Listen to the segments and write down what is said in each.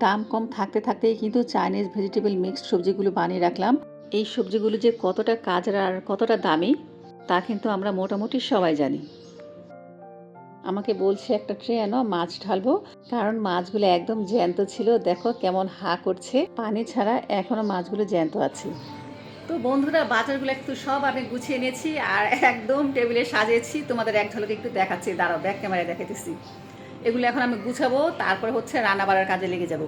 দাম কম থাকতে থাকতেই কিন্তু চাইনিজ ভেজিটেবল মিক্সড সবজিগুলো বানিয়ে রাখলাম। এই সবজিগুলো যে কতটা কাজের আর কতটা দামি, তা কিন্তু আমরা মোটামুটি সবাই জানি। আমাকে বলছে একটা ট্রে এনো মাছ ঢালবো। কারণ মাছগুলো একদম জ্যান্ত ছিল, দেখো কেমন হা করছে। পানি ছাড়া এখনও মাছগুলো জ্যান্ত আছে। তো বন্ধুরা, বাজারগুলো একটু সব আমি গুছিয়ে নিয়েছি আর একদম টেবিলে সাজিয়েছি। তোমাদের এক ঝলকে একটু দেখাচ্ছি। দাঁড়াও ব্যাক ক্যামেরায় দেখাইতেছি। এগুলো এখন আমি গুছাবো, তারপরে হচ্ছে রান্না বাড়ার কাজে লেগে যাব।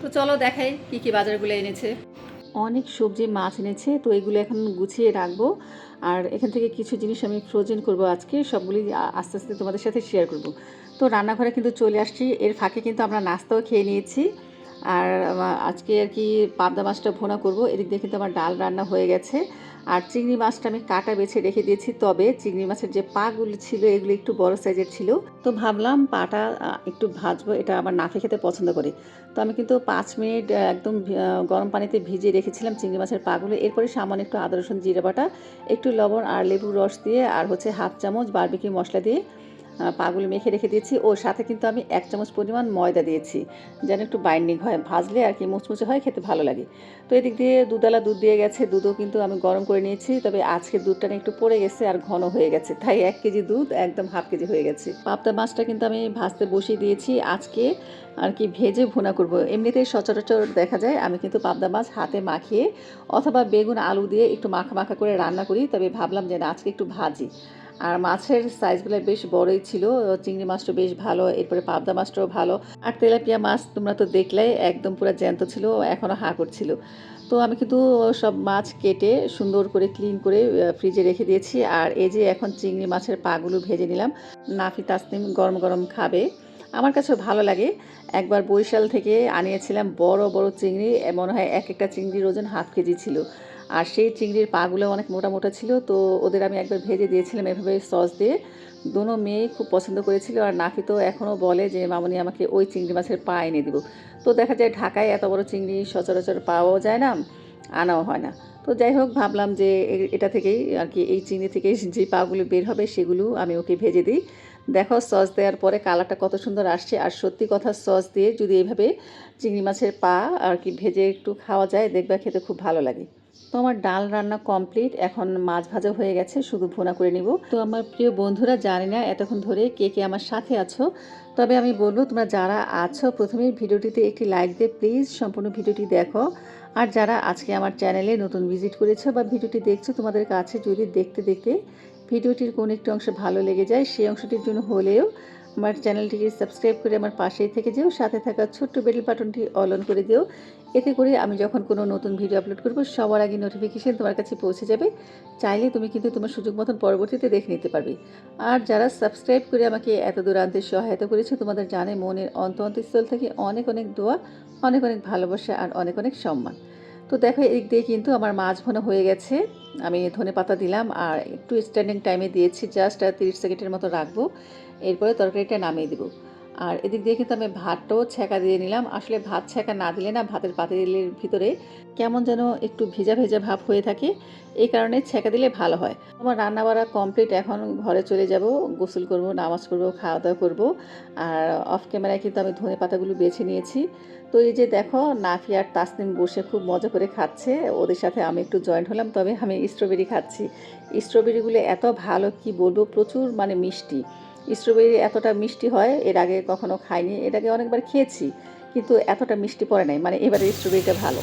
তো চলো দেখাই কি কি বাজারগুলো এনেছে। অনেক সবজি, মাছ এনেছে, তো এগুলো এখন গুছিয়ে রাখব। আর এখান থেকে কিছু জিনিস আমি ফ্রোজেন করব আজকে, সবগুলি আস্তে আস্তে তোমাদের সাথে শেয়ার করব। তো রান্নাঘরে কিন্তু চলে আসছি, এর ফাঁকে কিন্তু আমরা নাস্তাও খেয়ে নিয়েছি। আর আজকে আর কি পাবদা মাছটা ভোনা করব। এদিক দিয়ে কিন্তু আমার ডাল রান্না হয়ে গেছে। আর চিংড়ি মাছটা আমি কাটা বেছে রেখে দিয়েছি। তবে চিংড়ি মাছের যে পাগুলো ছিল, এগুলো একটু বড় সাইজের ছিল। তো ভাবলাম পাটা একটু ভাজবো। এটা আমার নাফে খেতে পছন্দ করে। তো আমি কিন্তু পাঁচ মিনিট একদম গরম পানিতে ভিজিয়ে রেখেছিলাম চিংড়ি মাছের পাগুলো। এরপরে সামান্য একটু আদা রসুন, জিরে বাটা, একটু লবণ আর লেবুর রস দিয়ে, আর হচ্ছে হাফ চামচ বারবিকি মশলা দিয়ে পাগুলো মেখে রেখে দিয়েছি। ও সাথে কিন্তু আমি এক চামচ পরিমাণ ময়দা দিয়েছি, যেন একটু বাইন্ডিং হয়, ভাজলে আর কি মুচমুচে হয়, খেতে ভালো লাগে। তো এদিক দিয়ে দুধালা দুধ দিয়ে গেছে, দুধও কিন্তু আমি গরম করে নিয়েছি, তবে আজকে দুধটা একটু পড়ে গেছে আর ঘন হয়ে গেছে, তাই এক কেজি দুধ একদম হাফ কেজি হয়ে গেছে। পাবদা মাছটা কিন্তু আমি ভাজতে বসিয়ে দিয়েছি, আজকে আর কি ভেজে ভুনা করব। এমনিতেই সচরাচর দেখা যায়, আমি কিন্তু পাবদা মাছ হাতে মাখিয়ে অথবা বেগুন, আলু দিয়ে একটু মাখা মাখা করে রান্না করি, তবে ভাবলাম যে আজকে একটু ভাজি। আর মাছের সাইজগুলো বেশ বড়ই ছিল, চিংড়ি মাছটা বেশ ভালো, এরপরে পাবদা মাছটাও ভালো। আর তেলাপিয়া মাছ তোমরা তো দেখলেই একদম পুরো জ্যান্ত ছিল এখনও হা করছিল তো আমি কিন্তু সব মাছ কেটে সুন্দর করে ক্লিন করে ফ্রিজে রেখে দিয়েছি। আর এই যে এখন চিংড়ি মাছের পাগুলো ভেজে নিলাম, নাফি তাসনিম গরম গরম খাবে। আমার কাছে ভালো লাগে। একবার বরিশাল থেকে আনিয়েছিলাম বড় বড় চিংড়ি মনে হয় এক একটা চিংড়ির ওজন হাফ কেজি ছিল। আর সেই চিংড়ির পাগুলো অনেক মোটা মোটা ছিল, তো ওদের আমি একবার ভেজে দিয়েছিলাম এভাবে সস দিয়ে। দুনো মেয়ে খুব পছন্দ করেছিল আর নাকি তো এখনও বলে যে, মামনি আমাকে ওই চিংড়ি মাছের পা এনে দিব। তো দেখা যায় ঢাকায় এত বড় চিংড়ি সচরাচর পাওয়াও যায় না, আনাও হয় না। তো যাই হোক, ভাবলাম যে এটা থেকেই আর কি এই চিংড়ি থেকে যে পাগুলো বের হবে সেগুলো আমি ওকে ভেজে দিই। দেখো সস দেওয়ার পরে কালারটা কত সুন্দর আসছে, আর সত্যি কথা সস দিয়ে যদি এভাবে চিংড়ি মাছের পা আর কি ভেজে একটু খাওয়া যায়, দেখবা খেতে খুব ভালো লাগে। তো আমার ডাল রান্না কমপ্লিট, এখন মাছ ভাজা হয়ে গেছে, শুধু ভুনা করে নিব। তো আমার প্রিয় বন্ধুরা, জানি না এতক্ষণ ধরে কে কে আমার সাথে আছো, তবে আমি বলব তোমরা যারা আছো, প্রথমেই ভিডিওটিতে একটি লাইক দিয়ে প্লিজ সম্পূর্ণ ভিডিওটি দেখো। আর যারা আজকে আমার চ্যানেলে নতুন ভিজিট করেছ বা ভিডিওটি দেখছ, তোমাদের কাছে যদি দেখতে দেখতে ভিডিওটির কোন একটি অংশ ভালো লেগে যায়, সেই অংশটির জন্য হলেও আমার চ্যানেলটিকে সাবস্ক্রাইব করে আমার পাশেই থেকে যেও, সাথে থাকা ছোট্ট বেল বাটনটি অল অন করে দিও এতে করে আমি যখন কোনো নতুন ভিডিও আপলোড করব, সবার আগে নোটিফিকেশান তোমার কাছে পৌঁছে যাবে। চাইলে তুমি কিন্তু তোমার সুযোগ মতন পরবর্তীতে দেখে নিতে পারবে। আর যারা সাবস্ক্রাইব করে আমাকে এত দূর আনতে সহায়তা করেছে, তোমাদের জানে মনের অন্ত অন্তঃস্থল থেকে অনেক অনেক দোয়া, অনেক অনেক ভালোবাসা আর অনেক অনেক সম্মান। তো দেখো, এদিক দিয়ে কিন্তু আমার মাছ ভোনা হয়ে গেছে। আমি ধনে পাতা দিলাম আর একটু স্ট্যান্ডিং টাইমে দিয়েছি জাস্ট তিরিশ সেকেন্ডের মতো রাখব। এরপরে তরকারিটা নামিয়ে দেবো। আর এদিক দিয়ে কিন্তু আমি ভাতটাও ছ্যাঁকা দিয়ে নিলাম। আসলে ভাত ছ্যাঁকা না দিলে না ভাতের পাতিলের ভিতরে কেমন যেন একটু ভেজা ভেজা ভাব হয়ে থাকে। এই কারণে ছ্যাঁকা দিলে ভালো হয়। আমার রান্না বাড়া কমপ্লিট এখন ঘরে চলে যাব, গোসল করব, নামাজ পড়ব খাওয়া দাওয়া করব। আর অফ ক্যামেরায় কিন্তু আমি ধনে পাতাগুলো বেছে নিয়েছি। তো এই যে দেখো, নাফি আর তাসনিম বসে খুব মজা করে খাচ্ছে। ওদের সাথে আমি একটু জয়েন্ট হলাম, তবে আমি স্ট্রবেরি খাচ্ছি। স্ট্রবেরিগুলো এত ভালো, কি বলব, প্রচুর মানে মিষ্টি। স্ট্রবেরি এতটা মিষ্টি হয়, এর আগে কখনো খাইনি, এর আগে অনেকবার খেয়েছি, কিন্তু এতটা মিষ্টি পড়ে নাই। মানে এবারে স্ট্রবেরিটা ভালো।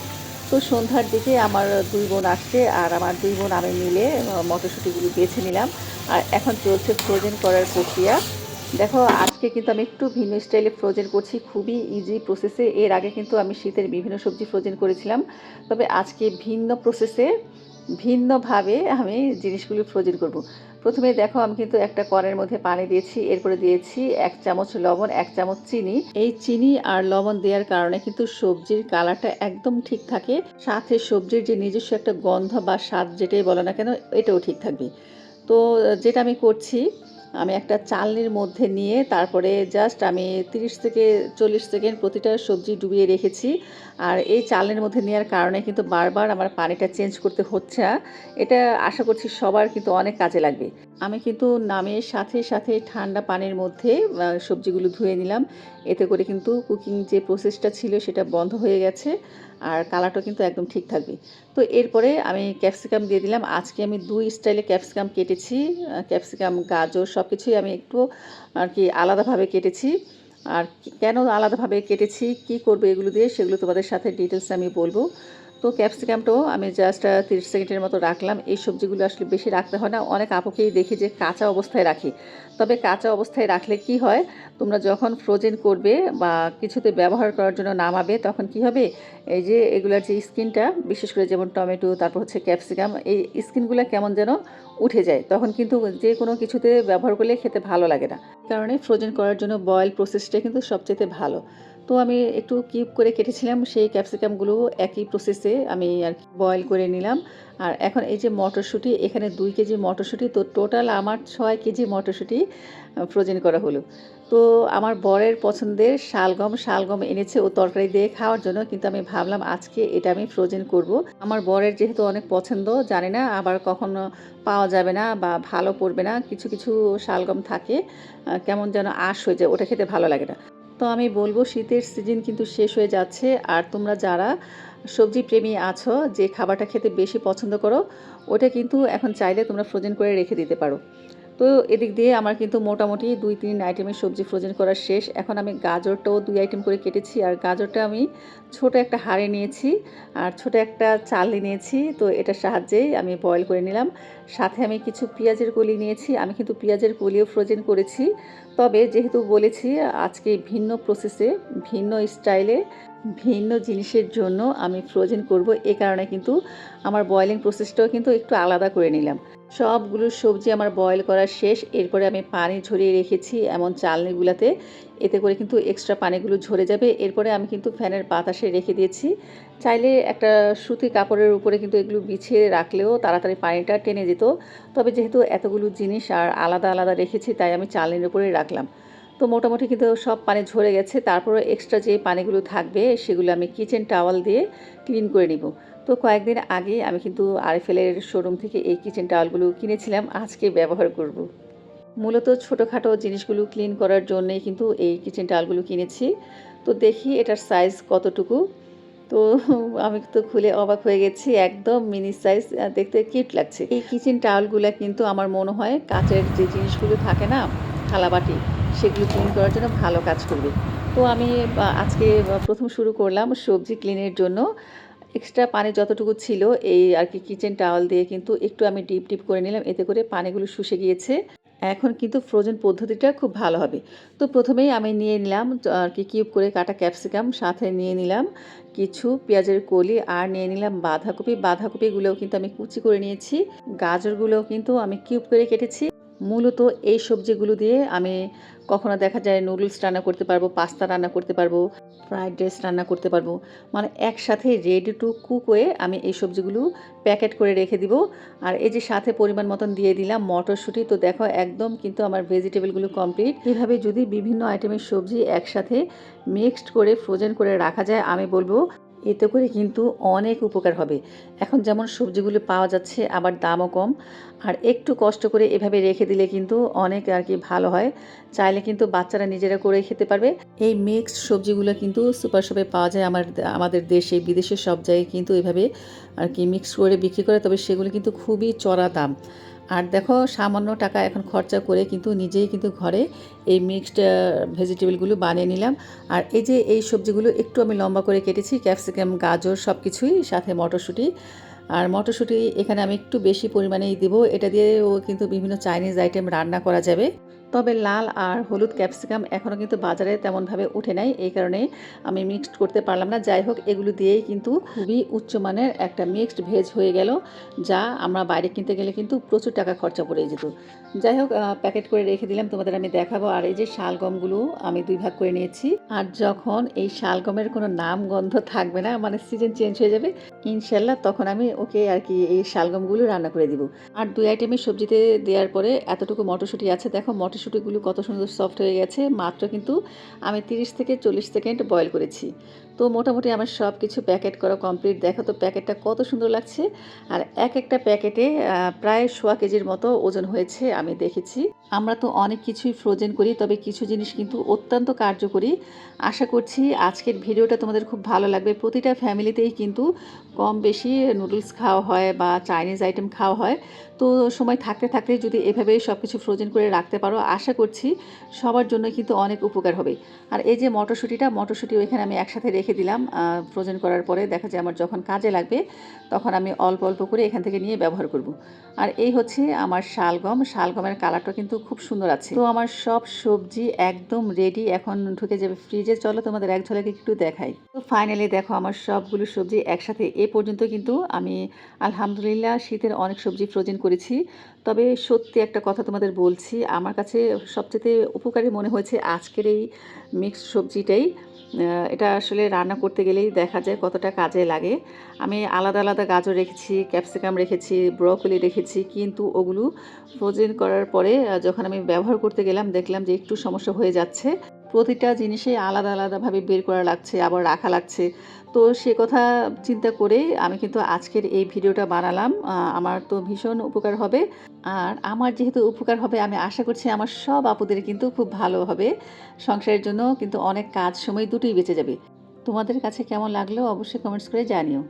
তো সন্ধ্যার দিকে আমার দুই বোন আসছে, আর আমার দুই বোন, আমি মিলে মটরশুঁটিগুলো বেছে নিলাম। আর এখন চলছে ফ্রোজেন করার প্রক্রিয়া। দেখো, আজকে কিন্তু আমি একটু ভিন্ন স্টাইলে ফ্রোজেন করছি, খুবই ইজি প্রসেসে এর আগে কিন্তু আমি শীতের বিভিন্ন সবজি ফ্রোজেন করেছিলাম। তবে আজকে ভিন্ন প্রসেসে ভিন্নভাবে আমি জিনিসগুলি ফ্রোজেন করব। প্রথমে দেখো, আমি কিন্তু একটা কড়ের মধ্যে পানি দিয়েছি, এরপরে দিয়েছি এক চামচ লবণ, এক চামচ চিনি। এই চিনি আর লবণ দেওয়ার কারণে কিন্তু সবজির কালারটা একদম ঠিক থাকে। সাথে সবজির যে নিজস্ব একটা গন্ধ বা স্বাদ, যেটাই বলো না কেন, এটাও ঠিক থাকবে। তো, যেটা আমি করছি আমি একটা চালনির মধ্যে নিয়ে তারপরে জাস্ট আমি 30 থেকে 40 সেকেন্ড প্রতিটা সবজি ডুবিয়ে রেখেছি। আর এই চালনির মধ্যে নেওয়ার কারণে কিন্তু বারবার আমার পানিটা চেঞ্জ করতে হচ্ছে না। এটা আশা করছি সবার কিন্তু অনেক কাজে লাগবে। আমি কিন্তু নামের সাথে সাথে ঠান্ডা পানির মধ্যে সবজিগুলো ধুয়ে নিলাম। এতে করে কিন্তু কুকিং যে প্রসেসটা ছিল সেটা বন্ধ হয়ে গেছে। আর কালারটাও কিন্তু একদম ঠিক থাকবে। তো এরপরে আমি ক্যাপসিকাম দিয়ে দিলাম। আজকে আমি দুই স্টাইলে ক্যাপসিকাম কেটেছি। ক্যাপসিকাম গাজর সব কিছুই আমি একটু আর কি আলাদাভাবে কেটেছি। আর কেন আলাদাভাবে কেটেছি, কি করবে এগুলো দিয়ে সেগুলো তোমাদের সাথে ডিটেলস আমি বলব। তো ক্যাপসিকামটাও আমি জাস্ট তিরিশ সেকেন্ডের মতো রাখলাম। এই সবজিগুলো আসলে বেশি রাখতে হয় না। অনেক আপুকেই দেখি যে কাঁচা অবস্থায় রাখি। তবে কাঁচা অবস্থায় রাখলে কি হয়? তোমরা যখন ফ্রোজেন করবে বা কিছুতে ব্যবহার করার জন্য নামাবে, তখন কি হবে? এই যে এগুলার যে স্কিনটা, বিশেষ করে যেমন টমেটো, তারপর হচ্ছে ক্যাপসিকাম, এই স্কিনগুলো কেমন যেন উঠে যায়। তখন কিন্তু যে কোনো কিছুতে ব্যবহার করলে খেতে ভালো লাগে না। কারণে ফ্রোজেন করার জন্য বয়েল প্রসেসটা কিন্তু সবচেয়ে ভালো। তো আমি একটু কিউব করে কেটেছিলাম, সেই ক্যাপসিকামগুলো একই প্রসেসে আমি আর বয়েল করে নিলাম। আর এখন এই যে মটরশুঁটি, এখানে দুই কেজি মটরশুঁটি, তো টোটাল আমার ছয় কেজি মটরশুঁটি ফ্রোজেন করা হলো। তো আমার বরের পছন্দের শালগম শালগম এনেছে ও তরকারি দিয়ে খাওয়ার জন্য, কিন্তু আমি ভাবলাম আজকে এটা আমি ফ্রোজেন করব। আমার বরের যেহেতু অনেক পছন্দ, জানি না আবার কখনো পাওয়া যাবে না বা ভালো পড়বে না, কিছু কিছু শালগম থাকে কেমন যেন আঁশ হয়ে যায়, ওটা খেতে ভালো লাগে না। তো আমি বলব শীতের সিজন কিন্তু শেষ হয়ে যাচ্ছে। আর তোমরা যারা সবজি প্রেমী আছো, যে খাবারটা খেতে বেশি পছন্দ করো, ওটা কিন্তু এখন চাইলে তোমরা ফ্রোজেন করে রেখে দিতে পারো। তো এদিক দিয়ে আমার কিন্তু মোটামুটি দুই তিন আইটেমের সবজি ফ্রোজেন করা শেষ। এখন আমি গাজরটাও দুই আইটেম করে কেটেছি আর গাজরটা আমি ছোট একটা হাড়ে নিয়েছি আর ছোট একটা চালনি নিয়েছি। তো এটার সাহায্যেই আমি বয়েল করে নিলাম। সাথে আমি কিছু পেঁয়াজের কলি নিয়েছি। আমি কিন্তু পেঁয়াজের কলিও ফ্রোজেন করেছি। তবে যেহেতু বলেছি, আজকে ভিন্ন প্রসেসে ভিন্ন স্টাইলে ভিন্ন জিনিসের জন্য আমি ফ্রোজেন করব, এ কারণে কিন্তু আমার বয়েলিং প্রসেসটাও কিন্তু একটু আলাদা করে নিলাম। সবগুলো সবজি আমার বয়েল করা শেষ, এরপরে আমি পানি ঝরিয়ে রেখেছি এমন চালনিগুলোতে, এতে করে কিন্তু এক্সট্রা পানিগুলো ঝরে যাবে। এরপরে আমি কিন্তু ফ্যানের বাতাসে রেখে দিয়েছি। চাইলে একটা সুতি কাপড়ের উপরে কিন্তু এগুলো বিছিয়ে রাখলেও তাড়াতাড়ি পানিটা টেনে যেত। তবে যেহেতু এতগুলো জিনিস আর আলাদা আলাদা রেখেছি, তাই আমি চালনির উপরে রাখলাম। তো মোটামুটি কিন্তু সব পানি ঝরে গেছে। তারপরে এক্সট্রা যে পানিগুলো থাকবে, সেগুলো আমি কিচেন টাওয়াল দিয়ে ক্লিন করে নিব। তো কয়েকদিন আগে আমি কিন্তু আরএফএলের শোরুম থেকে এই কিচেন টাওয়ালগুলো কিনেছিলাম, আজকে ব্যবহার করব। মূলত ছোটোখাটো জিনিসগুলো ক্লিন করার জন্যই কিন্তু এই কিচেন টাওয়ালগুলো কিনেছি। তো দেখি এটার সাইজ কতটুকু। তো আমি তো খুলে অবাক হয়ে গেছি, একদম মিনি সাইজ দেখতে কিউট লাগছে। এই কিচেন টাওয়ালগুলো কিন্তু আমার মনে হয় কাচের যে জিনিসগুলো থাকে না, থালাবাটি সেগুলো ক্লিন করার জন্য ভালো কাজ করবে। তো আমি আজকে প্রথম শুরু করলাম সবজি ক্লিনের জন্য। এক্সট্রা পানি যতটুকু ছিল এই আর কি কিচেন টাওয়াল দিয়ে কিন্তু একটু আমি ডিপ ডিপ করে নিলাম। এতে করে পানিগুলো শুষে গিয়েছে। এখন কিন্তু ফ্রোজেন পদ্ধতিটা খুব ভালো হবে। তো প্রথমেই আমি নিয়ে নিলাম, আর কি কিউব করে কাটা ক্যাপসিকাম সাথে নিয়ে নিলাম কিছু পেঁয়াজের কলি, আর নিয়ে নিলাম বাঁধাকপি। বাঁধাকপিগুলোও কিন্তু আমি কুচি করে নিয়েছি। গাজরগুলোও কিন্তু আমি কিউব করে কেটেছি। মূলত এই সবজিগুলো দিয়ে আমি কখনো দেখা যায় নুডলস রান্না করতে পারব, পাস্তা রান্না করতে পারব, ফ্রাইড রাইস রান্না করতে পারব। মানে একসাথে রেডি টু কুক হয়ে আমি এই সবজিগুলো প্যাকেট করে রেখে দিব। আর এই যে সাথে পরিমাণ মতন দিয়ে দিলাম মটরশুঁটি, তো দেখো একদম কিন্তু আমার ভেজিটেবলগুলো কমপ্লিট এভাবে যদি বিভিন্ন আইটেমের সবজি একসাথে মিক্সড করে ফ্রোজেন করে রাখা যায়, আমি বলব এতে করে কিন্তু অনেক উপকার হবে। এখন যেমন সবজিগুলো পাওয়া যাচ্ছে, আবার দামও কম। আর একটু কষ্ট করে এভাবে রেখে দিলে কিন্তু অনেক আর কি ভালো হয়। চাইলে কিন্তু বাচ্চারা নিজেরা করে খেতে পারবে। এই মিক্সড সবজিগুলো কিন্তু সুপার শপে পাওয়া যায়। আমার আমাদের দেশে, বিদেশে সব জায়গায় কিন্তু এভাবে আর কি মিক্স করে বিক্রি করে, তবে সেগুলো কিন্তু খুবই চড়া দাম। আর দেখো সামান্য টাকা এখন খরচা করে কিন্তু নিজেই কিন্তু ঘরে এই মিক্সড ভেজিটেবলগুলো বানিয়ে নিলাম। আর এই যে এই সবজিগুলো একটু আমি লম্বা করে কেটেছি ক্যাপসিকাম গাজর সব কিছুই সাথে মটরশুঁটি। আর মটরশুঁটি এখানে আমি একটু বেশি পরিমাণেই দেবো। এটা দিয়েও কিন্তু বিভিন্ন চাইনিজ আইটেম রান্না করা যাবে। তবে লাল আর হলুদ ক্যাপসিকাম এখনও কিন্তু বাজারে তেমনভাবে উঠে নাই। এই কারণে আমি মিক্সড করতে পারলাম না। যাই হোক, এগুলো দিয়েই কিন্তু খুবই উচ্চমানের একটা মিক্সড ভেজ হয়ে গেল, যা আমরা বাইরে কিনতে গেলে কিন্তু প্রচুর টাকা খরচা পড়ে যেত। যাই হোক প্যাকেট করে রেখে দিলাম, তোমাদের আমি দেখাবো। আর এই যে শালগমগুলো আমি দুই ভাগ করে নিয়েছি। আর যখন এই শালগমের কোনো নাম গন্ধ থাকবে না মানে সিজন চেঞ্জ হয়ে যাবে, ইনশাল্লাহ তখন আমি ওকে আর কি এই শালগমগুলো রান্না করে দিব। আর দুই আইটেমের সবজিতে দেওয়ার পরে এতটুকু মটরশুঁটি আছে। দেখো মটরশুঁটিগুলো কত সুন্দর সফট হয়ে গেছে। মাত্র কিন্তু আমি তিরিশ থেকে চল্লিশ সেকেন্ড বয়েল করেছি। তো মোটামুটি আমার সব কিছু প্যাকেট করা কমপ্লিট। দেখো তো প্যাকেটটা কত সুন্দর লাগছে। আর এক একটা প্যাকেটে প্রায় সোয়া কেজির মতো ওজন হয়েছে, আমি দেখেছি। আমরা তো অনেক কিছুই ফ্রোজেন করি, তবে কিছু জিনিস কিন্তু অত্যন্ত কার্যকরী। আশা করছি আজকের ভিডিওটা তোমাদের খুব ভালো লাগবে। প্রতিটা ফ্যামিলিতেই কিন্তু কম বেশি নুডলস খাওয়া হয় বা চাইনিজ আইটেম খাওয়া হয়। তো সময় থাকতে থাকতে যদি এভাবে সব কিছু ফ্রোজেন করে রাখতে পারো, আশা করছি সবার জন্য কিন্তু অনেক উপকার হবে। আর এই যে মটরশুঁটিটা মটরশুঁটি ওইখানে আমি একসাথে রেখে দিলাম ফ্রোজেন করার পরে দেখা যায় আমার যখন কাজে লাগবে, তখন আমি অল্প অল্প করে এখান থেকে নিয়ে ব্যবহার করব। আর এই হচ্ছে আমার শালগম, শালগমের কালারটা কিন্তু খুব সুন্দর আছে। তো আমার সব সবজি একদম রেডি এখন ঢুকে যাবে ফ্রিজে চলো তোমাদের এক ঝলকে একটু দেখাই। তো ফাইনালি দেখো আমার সবগুলো সবজি একসাথে, এ পর্যন্ত কিন্তু আমি আলহামদুলিল্লাহ শীতের অনেক সবজি ফ্রোজেন করেছি। তবে সত্যি একটা কথা তোমাদের বলছি, আমার কাছে সবচেয়ে উপকারী মনে হয়েছে আজকের এই মিক্সড সবজিটাই। এটা আসলে রান্না করতে গেলেই দেখা যায় কতটা কাজে লাগে। আমি আলাদা আলাদা গাজর রেখেছি, ক্যাপসিকাম রেখেছি, ব্রকলি রেখেছি, কিন্তু ওগুলো ফ্রোজেন করার পরে যখন আমি ব্যবহার করতে গেলাম, দেখলাম যে একটু সমস্যা হয়ে যাচ্ছে। প্রতিটা জিনিসে আলাদা আলাদাভাবে বের করা লাগছে, আবার রাখা লাগছে। তো সে কথা চিন্তা করে আমি কিন্তু আজকের এই ভিডিওটা বানালাম। আমার তো ভীষণ উপকার হবে। আর আমার যেহেতু উপকার হবে, আমি আশা করছি আমার সব আপুদের কিন্তু খুব ভালো হবে। সংসারের জন্য কিন্তু অনেক কাজ, সময় দুটোই বেঁচে যাবে। তোমাদের কাছে কেমন লাগল অবশ্যই কমেন্টস করে জানিও।